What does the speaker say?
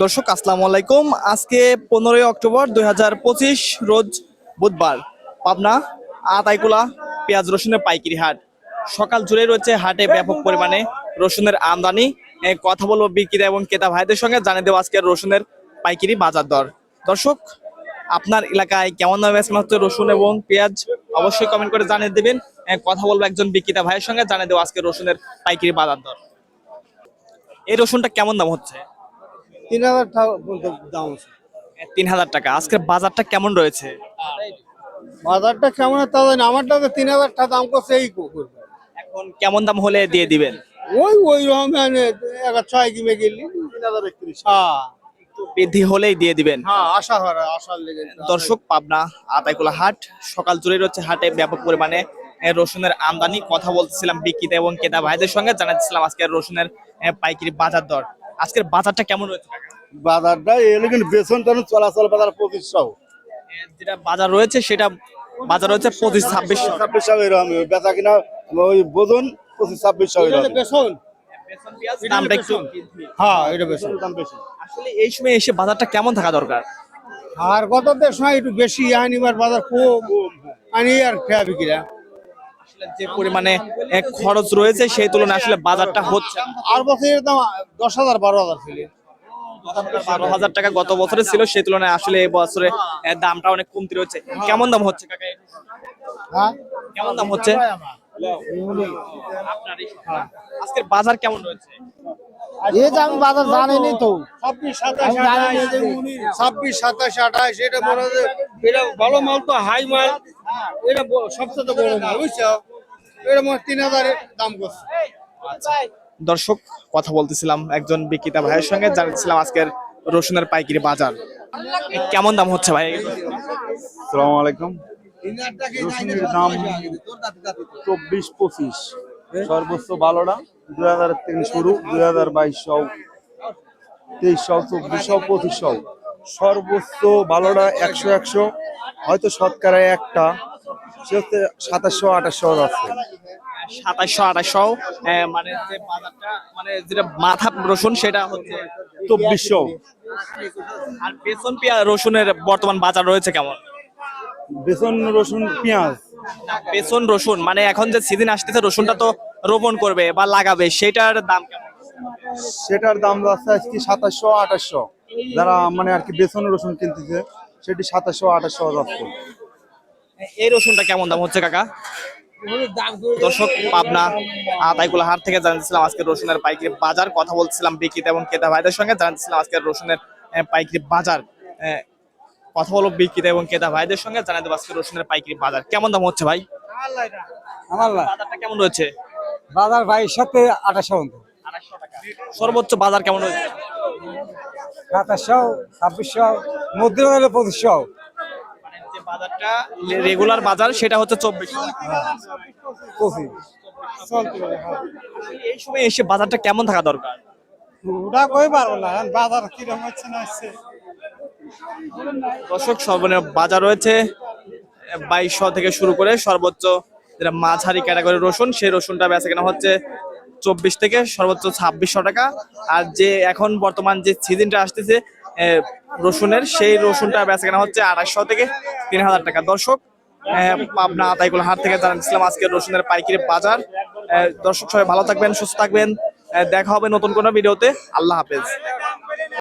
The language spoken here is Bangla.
দর্শক, আসসালামু আলাইকুম। আজকে পনেরোই অক্টোবর দুই হাজার পঁচিশ, রোজ বুধবার, পাবনা, আতাইকুলা, পেঁয়াজ রসুনের পাইকারি হাট। সকাল জুড়ে রয়েছে হাটে ব্যাপক পরিমাণে রসুনের আমদানি। কথা বলব বিক্রেতা এবং ক্রেতা ভাইদের সঙ্গে, জানিয়ে দেবো আজকে রসুনের পাইকারি বাজার দর। দর্শক, আপনার এলাকায় কেমন দামে হচ্ছে রসুন এবং পেঁয়াজ? অবশ্যই কমেন্ট করে জানিয়ে দেবেন। কথা বলব একজন বিক্রেতা ভাইয়ের সঙ্গে, জানিয়ে দেবো আজকে রসুনের পাইকারি বাজার দর। এই রসুনটা কেমন দাম হচ্ছে? তিন হাজার টাকা দাম আছে। তিন হাজার টাকা। আজকের বাজারটা কেমন রয়েছে? বাজারটা কেমন তা জানি আমারটা তো তিন হাজার টাকা দাম করছে এই করবে। এখন কেমন দাম হলে দিয়ে দিবেন? ওই ওই রকম এবার ছয় কিমে গেলি তিন হাজার একত্রিশ। হ্যাঁ। বৃদ্ধি হলেই দিয়ে দিবেন? হ্যাঁ দর্শক পাবনা আতাইকুলা হাট সকাল জুড়ে রয়েছে হাটে ব্যাপক পরিমাণে রসুনের আমদানি। কথা বলছিলাম বিক্রেতা এবং ক্রেতা ভাইদের সঙ্গে জানাচ্ছিলাম আজকের রসুনের পাইকারি বাজার দর। আজকের বাজারটা কেমন রয়েছে? বাজারটা এলে কিন্তু বেতন টান চলাচল বাজার পঁচিশশো এ, যেটা বাজার রয়েছে সেটা বাজার রয়েছে পঁচিশ ছাব্বিশ ছাব্বিশশো এরকম। বেচা কিনা ওই বোধন পঁচিশ ছাব্বিশশো বেতন দামটা একটু হ্যাঁ এটা দাম বেশি। আসলে এই সময় এসে বাজারটা কেমন থাকা দরকার? আর কত দেশ সময় একটু বেশি আনিবার বাজার কম আনি আর খেয়া বিক্রিয়া। যে পরিমাণে খরচ রয়েছে সেই তুলনায় আসলে বাজারটা হচ্ছে আর বছরের দাম দশ হাজার বারো হাজার ছিল। বারো হাজার টাকা গত বছরে ছিল সেই তুলনায় আসলে এই বছরে দামটা অনেক কমতি রয়েছে। কেমন দাম হচ্ছে কাকা হ্যাঁ? কেমন দাম হচ্ছে? আজকের বাজার কেমন রয়েছে? এই যে আমি বাজার জানিনি তো। ছাব্বিশ সাতাশ ছাব্বিশ সাতাশ আঠাশ এটা বড় যে ভালো মাল তো হাই মাল। এটা সবচেয়ে বড় মাল বুঝছ? এটা মনে তিন হাজার দাম করছে। দর্শক কথা বলতেছিলাম একজন বিক্রেতা ভাইয়ের সঙ্গে জানাচ্ছিলাম আজকের রসুনের পাইকারি বাজার। কেমন দাম হচ্ছে ভাই? সালাম আলাইকুম। রসুনের দাম চব্বিশ পঁচিশ। সর্বোচ্চ ভালোটা দুই হাজার থেকে শুরু দুই হাজার বাইশশো তেইশশো চব্বিশশো পঁচিশশো সর্বোচ্চ ভালোটা একশো একশো হয়তো শতকরায় একটা। সে হচ্ছে সাতাশশো আঠাশশো যাচ্ছে সাতাশশো আঠাশশো মানে যে বাজারটা মানে যেটা মাথা রসুন সেটা হচ্ছে চব্বিশশো। আর বেসন পেঁয়াজ রসুনের বর্তমান বাজার রয়েছে কেমন? বেসন রসুন পেঁয়াজ। বেসন রসুন মানে এখন যে সিজন আসতেছে রসুনটা তো রোপণ করবে বা লাগাবে সেটার দাম কেমন? সেটার দাম যাচ্ছে আজকে সাতাশশো আঠাশশো। যারা মানে আর কি বেসন রসুন কিনতেছে সেটি সাতাশশো আঠাশশো যাচ্ছে এই রসুনটা কেমন দাম হচ্ছে কাকা? দর্শক পাবনা আতাইকুলা হাট থেকে জানছিলাম আজকে রসুনের পাইকারি বাজার কথা বলছিলাম বিক্রেতা এবং ক্রেতা ভাইদের সঙ্গে জানছিলাম আজকে রসুনের পাইকারি বাজার আহ, কথা বলব বিক্রেতা এবং ক্রেতা ভাইদের সঙ্গে জানাই দেবো আজকে রসুনের পাইকারি বাজার। কেমন দাম হচ্ছে ভাই? আমার বাজারটা কেমন রয়েছে? বাজার বাইশ সাথে আঠাশশো সর্বোচ্চ বাজার কেমন রয়েছে? সাতাশশো ছাব্বিশশো মধ্যে হলে পঁচিশশো। মানে যে বাজারটা রেগুলার বাজার সেটা হচ্ছে চব্বিশ পঁচিশ এই সময় এসে বাজারটা কেমন থাকা দরকার? ওটা কই পারব না বাজার কীরকম হচ্ছে না হচ্ছে। দর্শক সর্বনিম্ন বাজার রয়েছে বাইশশো থেকে শুরু করে সর্বোচ্চ যেটা মাঝারি ক্যাটাগরি রসুন সেই রসুনটা বেচা কেনা হচ্ছে চব্বিশ থেকে সর্বোচ্চ ছাব্বিশশো টাকা। আর যে এখন বর্তমান যে সিজনটা আসতেছে রসুনের, সেই রসুনটা বেচা কেনা হচ্ছে আড়াইশো থেকে তিন হাজার টাকা। দর্শক আপনার তাইগুলো হাট থেকে জানাচ্ছিলাম আজকে রসুনের পাইকারি বাজার। দর্শক সবাই ভালো থাকবেন, সুস্থ থাকবেন। দেখা হবে নতুন কোনো ভিডিওতে। আল্লাহ হাফেজ।